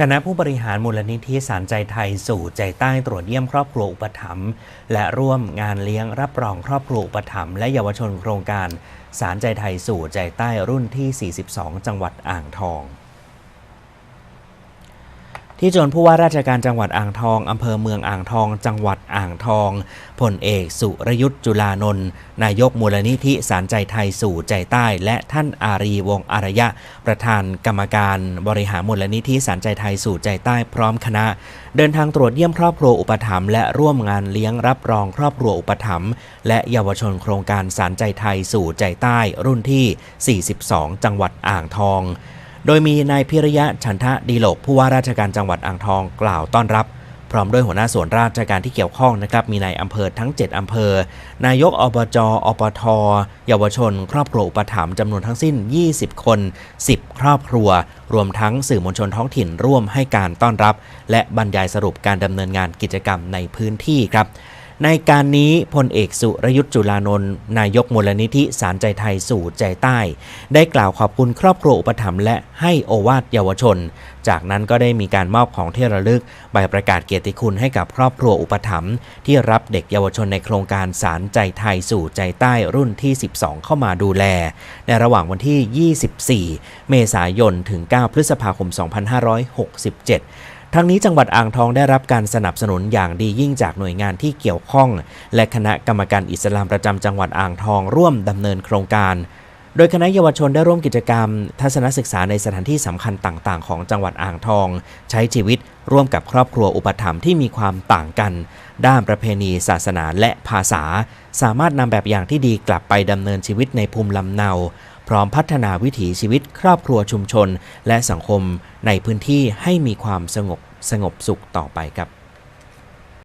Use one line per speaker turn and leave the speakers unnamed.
คณะผู้บริหารมูลนิธิสารใจไทยสู่ใจใต้ตรวจเยี่ยมครอบครัวอุปถัมภ์และร่วมงานเลี้ยงรับรองครอบครัวอุปถัมภ์และเยาวชนโครงการสารใจไทยสู่ใจใต้รุ่นที่ 42 จังหวัดอ่างทอง ที่จนผู้ว่าราชการจังหวัดอ่างทองอำเภอเมืองอ่างทอง จังหวัดอ่างทองพลเอกสุรยุทธ์จุลานนท์นายกมูลนิธิสารใจไทยสู่ใจใต้ และท่านอารีวงศ์อารยะ ประธานกรรมการบริหารมูลนิธิสารใจไทยสู่ใจใต้พร้อมคณะ เดินทางตรวจเยี่ยมครอบครัวอุปถัมภ์และร่วมงานเลี้ยงรับรองครอบครัวอุปถัมภ์และเยาวชนโครงการสารใจไทยสู่ใจใต้ รุ่นที่ 42 จังหวัดอ่างทอง โดยมีนายพิริยะฉันทะดีโลกผู้ว่าราชการจังหวัดอ่างทองกล่าวต้อนรับ พร้อมด้วยหัวหน้าส่วนราชการที่เกี่ยวข้องนะครับ มีนายอำเภอทั้ง 7 อำเภอ นายกอบจ อปท เยาวชน ครอบครัวอุปถัมภ์จำนวนทั้งสิ้น 20 คน 10 ครอบครัว รวมทั้งสื่อมวลชนท้องถิ่นร่วมให้การต้อนรับ และบรรยายสรุปการดำเนินงานกิจกรรมในพื้นที่ครับ ในการนี้พลเอกสุรยุทธ์จุลานนท์นายกมูลนิธิสารใจไทยสู่ใจใต้ ได้กล่าวขอบคุณครอบครัวอุปถัมภ์และให้โอวาทเยาวชน จากนั้นก็ได้มีการมอบของที่ระลึกใบประกาศเกียรติคุณให้กับครอบครัวอุปถัมภ์ที่รับเด็กเยาวชนในโครงการสารใจไทยสู่ใจใต้รุ่นที่ 12 เข้ามาดูแล ในระหว่างวันที่ 24 เมษายนถึง 9 พฤษภาคม 2567 ทั้งนี้จังหวัดอ่างทองได้รับการสนับสนุนอย่างดียิ่งจากหน่วยงานที่เกี่ยวข้อง และคณะกรรมการอิสลามประจำจังหวัดอ่างทองร่วมดำเนินโครงการโดยคณะเยาวชนได้ร่วมกิจกรรม ทัศนศึกษาในสถานที่สำคัญต่าง ๆ ของจังหวัดอ่างทอง ใช้ชีวิตร่วมกับครอบครัวอุปถัมภ์ที่มีความต่างกัน ด้านประเพณี ศาสนาและภาษา สามารถนำแบบอย่างที่ดีกลับไปดำเนินชีวิตในภูมิลำเนา พร้อมพัฒนาวิถีชีวิตครอบครัวชุมชน และสังคมในพื้นที่ให้มีความสงบสงบสุขต่อไปครับ